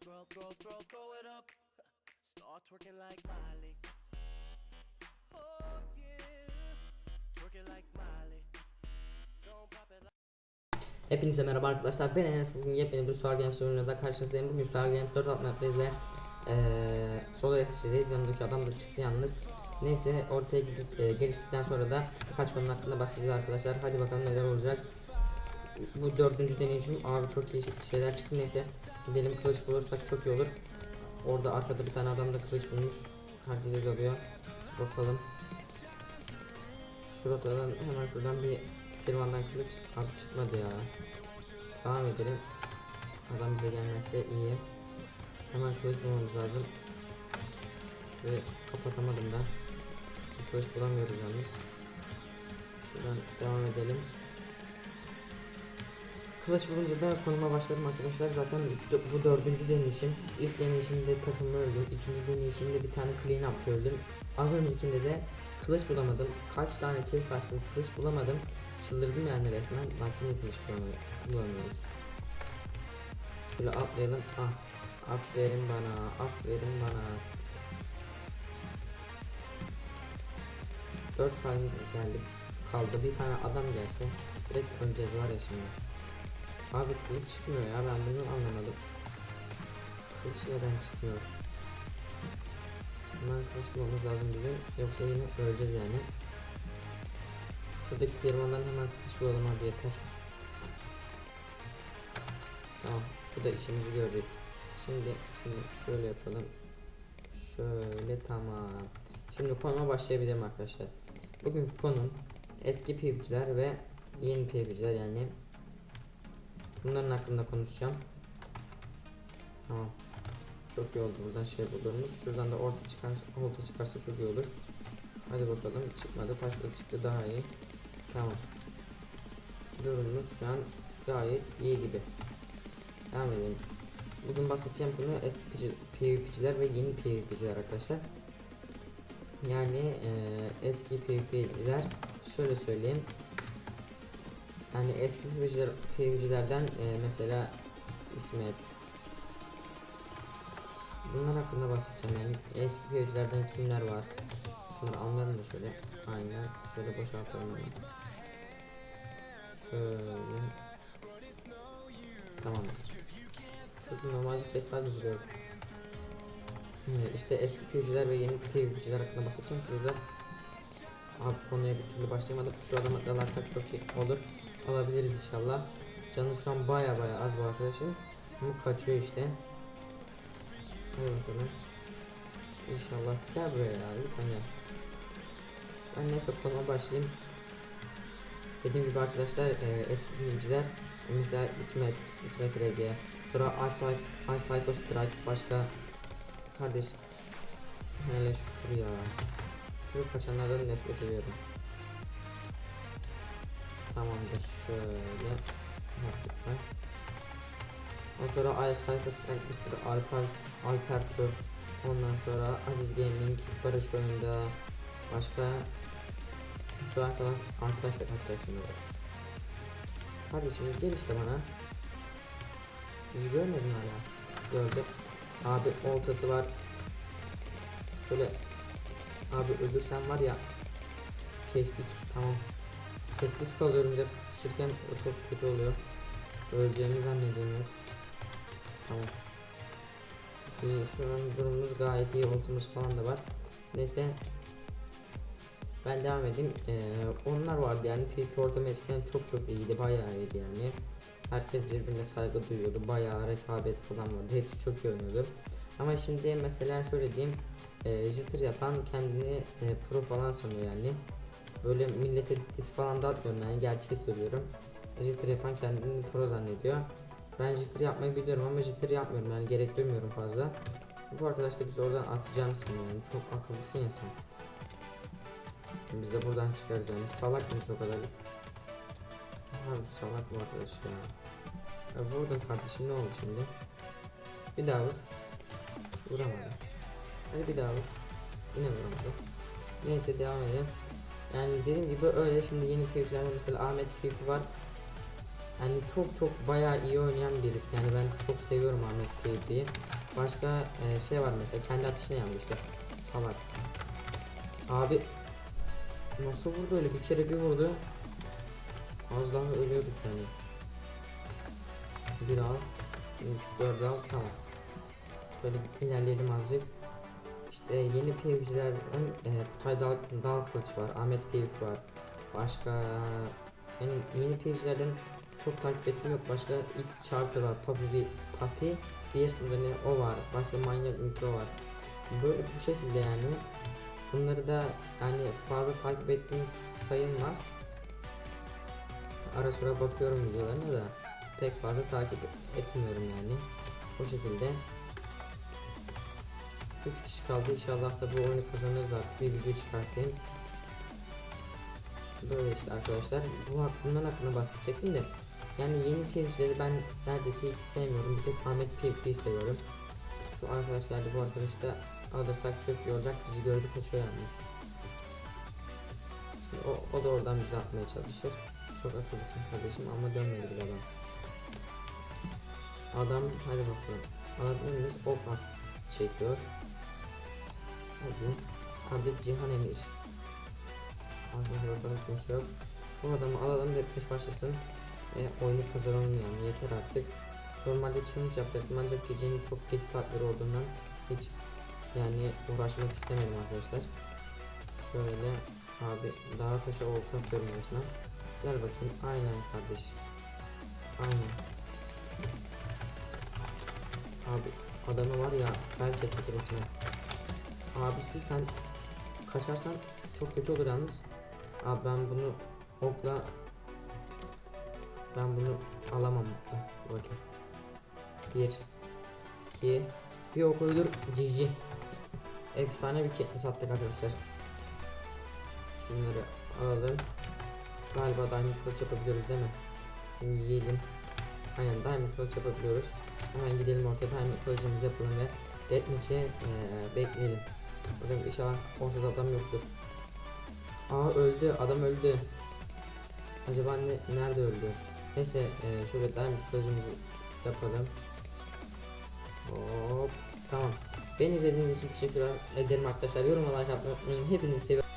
throw, throw, throw, throw, it up. Start twerking like Miley. Oh yeah, twerking like Miley. Don't pop it like. Hepinize merhaba arkadaşlar ben Enes bugün yepyeni bir Suar Games oyunuyla da karşınızdayım bugün Suar Games 4 atmaktayız ve eee solo yetişeceğiz yanımdaki adam da çıktı yalnız Neyse ortaya gidip eee, geliştikten sonra da birkaç konu hakkında bahsedeceğiz arkadaşlar hadi bakalım neler olacak Bu dördüncü deneyişim abi çok iyi şeyler çıktı neyse gidelim kılıç bulursak çok iyi olur Orada arkada bir tane adam da kılıç bulmuş herkese dalıyor bakalım Şuradan hemen şuradan bir Kirvandan kılıç abi çıkmadı ya. Devam edelim. Adam bize gelmezse iyi. Hemen kılıç bulmamız lazım. Ve kapatamadım ben. Kılıç bulamıyoruz yalnız. Şuradan devam edelim. Kılıç bulunca da konuma başladım arkadaşlar. Zaten bu dördüncü deneyişim. İlk deneyişimde takımı öldüm. İkinci deneyişimde bir tane clean up öldüm. Az öncekinde de kılıç bulamadım. Kaç tane chest açtım kılıç bulamadım. Çıldırdım yani resmen. Baktım da kılıç bulamıyoruz. Şöyle atlayalım. Ah. Aferin bana. Aferin bana. Dört tane geldi. Kaldı. Bir tane adam gelse direkt öleceğiz var ya şimdi. Abi kılıç çıkmıyor ya ben bunu anlamadım. Kılıç neden çıkmıyor? Hemen kılıç bulmamız lazım bizim. Yoksa yine öleceğiz yani. Şuradaki kervandan hemen kılıç bulalım abi yeter. Tamam. Bu da işimizi gördük. Şimdi şunu şöyle yapalım. Şöyle tamam. Şimdi konuma başlayabilirim arkadaşlar. Bugün konum eski PvP'ciler ve yeni PvP'ciler yani bunların hakkında konuşacağım. Tamam. Çok iyi oldu buradan şey bulduğumuz. Şuradan da orta çıkarsa, orta çıkarsa çok iyi olur. Hadi bakalım çıkmadı. Taş kılıç çıktı daha iyi. Tamam. Durumumuz şu an gayet iyi gibi. Devam edelim. Bugün bahsedeceğim konu eski PvP'ciler ve yeni PvP'ciler arkadaşlar. Yani eee, eski PvP'ciler şöyle söyleyeyim. Yani eski PvP'ciler, PvP'cilerden eee, mesela İsmet. Bunlar hakkında bahsedeceğim yani. Eski PvP'cilerden kimler var? Şunları almayalım da şöyle. Aynen. Şöyle boşaltalım onu. Şöyle. Tamamdır Çünkü normalde chestler duruyor işte eski PvP'ciler ve yeni PvP'ciler hakkında bahsedeceğim. Burada Abi konuya bir türlü başlayamadık şu adamı dalarsak çok iyi olur Alabiliriz inşallah. Canı şu an baya baya az bu arkadaşın. Ama kaçıyor işte. Hadi bakalım. İnşallah. Gel buraya ya lütfen gel Ben neyse konuma başlayayım. Dediğim gibi arkadaşlar e, eski bilimciler mesela İsmet, İsmet RG sonra Psycho Strike başka kardeş. Hele şükür ya. Şu kaçanlardan nefret ediyorum Tamamdır şöyle yaptık Ondan sonra Ice Psycho Strike Mr. Alper, Alper Ondan sonra Aziz Gaming Barış oyunda başka şu arkadaş arkadaş da kaçacak şimdi. Kardeşim gel işte bana. Bizi görmedin hala. Gördü. Abi oltası var. Böyle abi öldürsen var ya kestik tamam. Sessiz kalıyorum de pişirken o çok kötü oluyor. Öleceğimi zannediyorum yok. Tamam. İyi şu an durumumuz gayet iyi oltamız falan da var. Neyse ben devam edeyim. Ee, onlar vardı yani PvP ortamı eskiden çok çok iyiydi. Bayağı iyiydi yani. Herkes birbirine saygı duyuyordu. Bayağı rekabet falan vardı. Hepsi çok iyi oynuyordu. Ama şimdi mesela şöyle diyeyim. E, jitter yapan kendini e, pro falan sanıyor yani. Böyle millete diz falan dağıtmıyorum yani gerçeği söylüyorum. Jitter yapan kendini pro zannediyor. Ben jitter yapmayı biliyorum ama jitter yapmıyorum yani gerek duymuyorum fazla. Bu arkadaş da bizi oradan atacağını sanıyor yani. Çok akıllısın ya sen. Biz de buradan çıkarız yani. Salak mıyız o kadar? Abi salak bu arkadaş ya. Ya vurdun kardeşim ne oldu şimdi? Bir daha vur. Vuramadı. Hadi bir daha vur. Yine vuramadı. Neyse devam edelim. Yani dediğim gibi öyle şimdi yeni PvP'lerde mesela Ahmet PvP var. Yani çok çok bayağı iyi oynayan birisi. Yani ben çok seviyorum Ahmet PvP'yi. Başka e, şey var mesela kendi ateşine yandı işte. Salak. Abi nasıl vurdu öyle bir kere bir vurdu. Az daha ölüyorduk yani. Bir al. Dört al tamam. Şöyle ilerleyelim azıcık. İşte yeni PvP'lerden e, Kutay Dal, Dal Kılıç var. Ahmet PvP var. Başka yani yeni PvP'lerden çok takip ettiğim yok. Başka X Charter var. Papi Papi bir sınırı o var. Başka Manyak Intro var. Böyle bu şekilde yani. Bunları da yani fazla takip ettiğim sayılmaz. Ara sıra bakıyorum videolarına da pek fazla takip etmiyorum yani. O şekilde. 3 kişi kaldı. İnşallah da bu oyunu kazanırız. Bir video çıkartayım. Böyle işte arkadaşlar. Bu bundan hakkında bahsedecektim de. Yani yeni PvP'leri ben neredeyse hiç sevmiyorum. Bir tek Ahmet PvP'yi seviyorum. Şu arkadaşlar da bu arkadaş da alırsak çok iyi olacak. Bizi gördü kaçıyor yalnız. Şimdi o, o da oradan bizi atmaya çalışır. Çok akıllısın kardeşim ama dönmedi bile adam. Adam hadi bakalım. Adamımız ok çekiyor. Hadi. Hadi Cihan Emir. Arkadaşlar bakalım kimse yok. Bu adamı alalım netmiş başlasın. Ve oyunu kazanalım yani yeter artık. Normalde challenge yapacaktım ancak gecenin çok geç saatleri olduğundan hiç yani uğraşmak istemedim arkadaşlar. Şöyle abi dağa taşa olta atıyorum resmen. Gel bakayım aynen kardeşim. Aynen. Abi adamı var ya felç ettik resmen. Abisi sen kaçarsan çok kötü olur yalnız. Abi ben bunu okla ben bunu alamam. Bakın. Bir, iki, bir ok uydur GG. Efsane bir ketli sattık arkadaşlar. Şunları alalım. Galiba diamond kılıç yapabiliyoruz değil mi? Şunu yiyelim. Aynen diamond kılıç yapabiliyoruz. Hemen gidelim ortaya diamond kılıcımızı yapalım ve deathmatch'e eee bekleyelim. Bakalım inşallah ortada adam yoktur. Aa öldü adam öldü. Acaba ne, nerede öldü? Neyse eee şöyle diamond kılıcımızı yapalım. Hop tamam. Beni izlediğiniz için teşekkür ederim arkadaşlar. Yoruma like atmayı unutmayın. Hepinizi seviyorum.